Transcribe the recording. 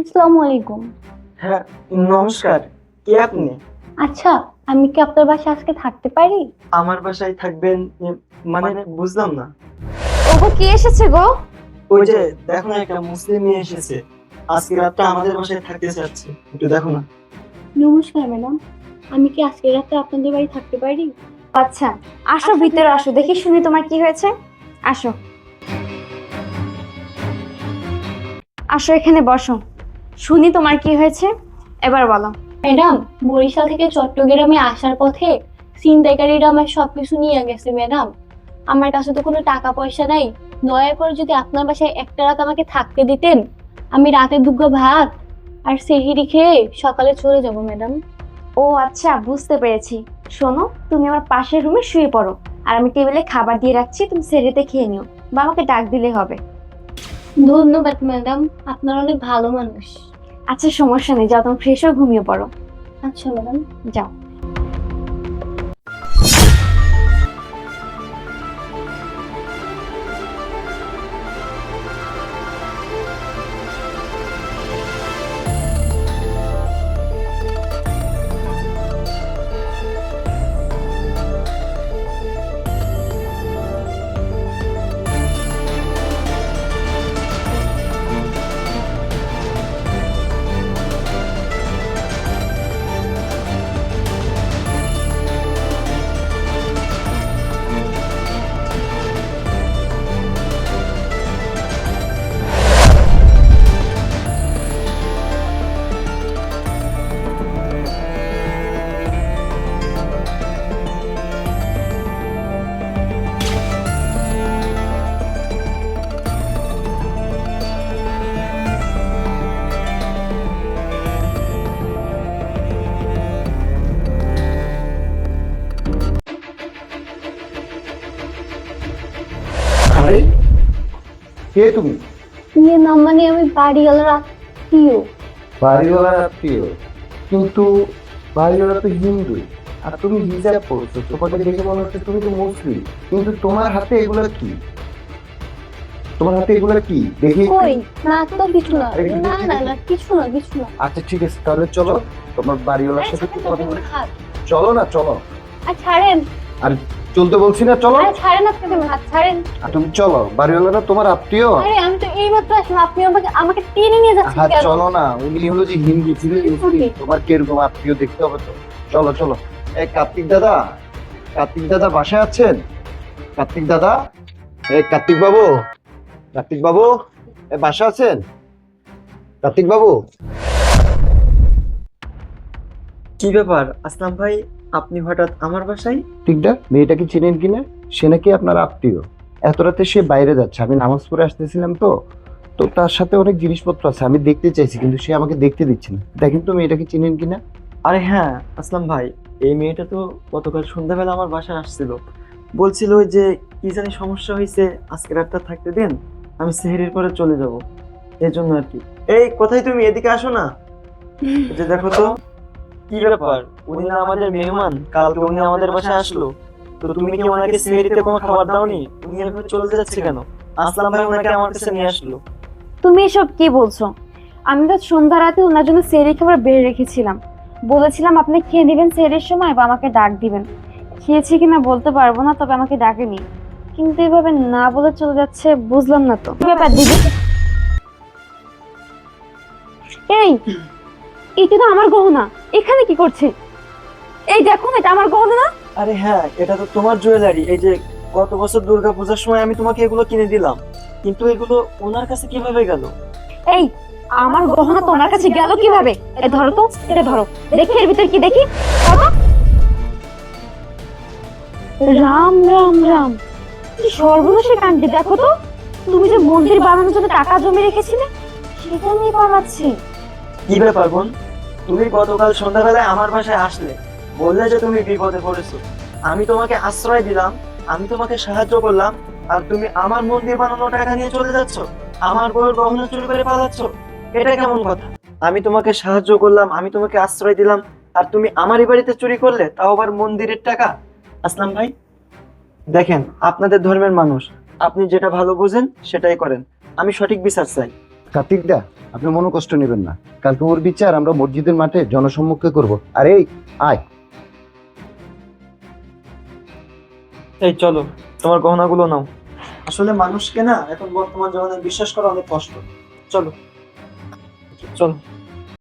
আসসালামু আলাইকুম। হ্যাঁ নমস্কার। কে আপনি? আচ্ছা আমি কি আপনার বাসায় আজকে থাকতে পারি? আমার বাসায় থাকবেন মানে বুঝলাম না। ওগো কি এসেছে গো? ওই যে দেখো না একটা মুসলিম মেয়ে এসেছে। আজকে রাতটা আমাদের বাসায় থাকতে চাচ্ছে। একটু দেখো না। নমস্কার ম্যাডাম। আমি কি আজকে রাতে আপনাদের বাড়ি থাকতে পারি? আচ্ছা আসো ভিতরে আসো দেখি শুনি তোমার কি হয়েছে। আসো। আসো এখানে বসো। শুনি তোমার কি হয়েছে? এবার বলো। ম্যাডাম বরিশাল থেকে চট্টগ্রামে আসার পথে ছিনতাইকারীরা আমার সবকিছু নিয়ে গেছে ম্যাডাম। আমার কাছে তো কোনো টাকা পয়সা নাই। দয়া করে যদি আপনার বাসায় একটা রাত আমাকে থাকতে দিতেন আমি রাতে দুগ্গ ভাত আর সেহিরি খেয়ে সকালে চলে যাব ম্যাডাম। ও আচ্ছা বুঝতে পেরেছি। শোনো তুমি আমার পাশের রুমে শুয়ে পড়ো। আর আমি টেবিলে খাবার দিয়ে রাখছি তুমি সেরেতে খেয়ে নিও। বা আমাকে ডাক দিলে হবে। ধন্যবাদ ম্যাডাম। আপনার অনেক ভালো মানুষ। আচ্ছা সমস্যা নেই। যাও তুমি ফ্রেশ হয়ে ঘুমিয়ে পড়ো। আচ্ছা ম্যাডাম যাও। আরে কে তুমি? ইয়ে না মানে আমি বাড়িওয়ালার আত্মীয়। বাড়িওয়ালার আত্মীয়? কিন্তু বাড়িওয়ালা তো হিন্দু। আর তুমি হিজাব পড়ছো তোমাকে দেখে মনে হচ্ছে তুমি তো মুসলিম। কিন্তু তোমার হাতে এগুলো কি? তোমার হাতে এগুলো কি? দেখি। কই? না তো কিছু না। না না না কিছু না কিছু না। আচ্ছা ঠিক আছে তাহলে চলো। তোমার বাড়িওয়ালার সাথে কথা বলি। চলো না চলো। আর ছাড়েন। আর চলতে বলছি না চলো। আরে ছাড়েন আপনাকে হাত ছাড়েন। আর তুমি চলো বাড়িওয়ালারা তোমার আত্মীয়। আরে আমি তো এইমাত্র আসলাম আপনি আমাকে আমাকে টেনে নিয়ে যাচ্ছেন হ্যাঁ চলো না উনি হলো যে হিন্দু Okay. তোমার কীরকম আত্মীয় দেখতে হবে তো। চলো চলো। এই কার্তিক দাদা কার্তিক দাদা বাসায় আছেন? কার্তিক দাদা? এই কার্তিক বাবু কার্তিক বাবু এ বাসা আছেন? কার্তিক বাবু। কি ব্যাপার? আসলাম ভাই আপনি হঠাৎ আমার বাসায়? ঠিকটা মেয়েটাকে চেনেন কিনা? সে নাকি আপনার আত্মীয়। এত রাতে সে বাইরে যাচ্ছে। আমি নামাজ পড়ে আসতেছিলাম তো। তো তার সাথে অনেক জিনিসপত্র আছে। আমি দেখতে চাইছি কিন্তু সে আমাকে দেখতে দিচ্ছে না। দেখেন তো মেয়েটাকে চিনেন কিনা? আরে হ্যাঁ আসলাম ভাই। এই মেয়েটা তো গতকাল সন্ধ্যাবেলা আমার বাসায় আসছিল। বলছিল যে কি জানি সমস্যা হয়েছে আজকে রাতটা থাকতে দেন আমি সেহেরির পরে চলে যাব। এই জন্য আর কি। এই কোথায় তুমি? এদিকে আসো না। যে দেখো তো। কি ব্যাপার? উনি না আমাদের মেহমান কালকে উনি আমাদের বাসায় আসলো। তো তুমি কি ওনাকে কোনো খাবার দাওনি? উনি এভাবে চলে যাচ্ছে কেন? আসলাম ভাই ওনাকে আমার কাছে নিয়ে আসলো। তুমি এসব কি বলছো? আমি তো সন্ধ্যা রাতে ওনার জন্য সেরি খাবার বেড়ে রেখেছিলাম। বলেছিলাম আপনি খেয়ে নেবেন সেরের সময় বা আমাকে ডাক দিবেন। খেয়েছি কিনা বলতে পারব না তবে আমাকে ডাকেনি। কিন্তু এভাবে না বলে চলে যাচ্ছে বুঝলাম না তো। ব্যাপার দিদি? এই এটা তো আমার গহনা। এখানে কি করছে? এই দেখো না, এটা আমার গহনা। না আরে হ্যাঁ এটা তো তোমার জুয়েলারি এই যে গত বছর দুর্গা পূজার সময় আমি তোমাকে এগুলো কিনে দিলাম। কিন্তু এগুলো ওনার কাছে কীভাবে গেল? এই আমার গহনা তোমার কাছে গেল কীভাবে? এ ধরো তো এটা ধরো। দেখি এর ভিতর কি দেখি। রাম রাম রাম। কি সর্বনাশের কাণ্ডে দেখো তো। তুমি যে মন্দির বানানোর জন্য টাকা জমে রেখেছিলে সেটা নিয়ে পালাচ্ছে কি ব্যাপার বোন? তুমি গতকাল সন্ধ্যাবেলায় আমার বাসায় আসলে। বললে যে তুমি বিপদে পড়েছো। আমি তোমাকে আশ্রয় দিলাম, আমি তোমাকে সাহায্য করলাম, আর তুমি আমার মন্দির বানানো টাকা নিয়ে চলে যাচ্ছ, আমার বউয়ের গহনা চুরি করে পালাচ্ছ, এটা কেমন কথা? আমি তোমাকে সাহায্য করলাম, আমি তোমাকে আশ্রয় দিলাম, আর তুমি আমারই বাড়িতে চুরি করলে, তাও আবার মন্দিরের টাকা? আসলাম ভাই। দেখেন, আপনাদের ধর্মের মানুষ। আপনি যেটা ভালো বুঝেন, সেটাই করেন। আমি সঠিক বিচার চাই। কার্তিক দা আপনি মনো কষ্ট নেবেন না। কালকে ওর বিচার আমরা মসজিদের মাঠে জনসম্মুখে করব। আর এই আয়। এই চলো তোমার গহনাগুলো নাও। আসলে মানুষকে না এখন বর্তমান জমানায় বিশ্বাস করা অনেক কষ্ট। চলো। চলো।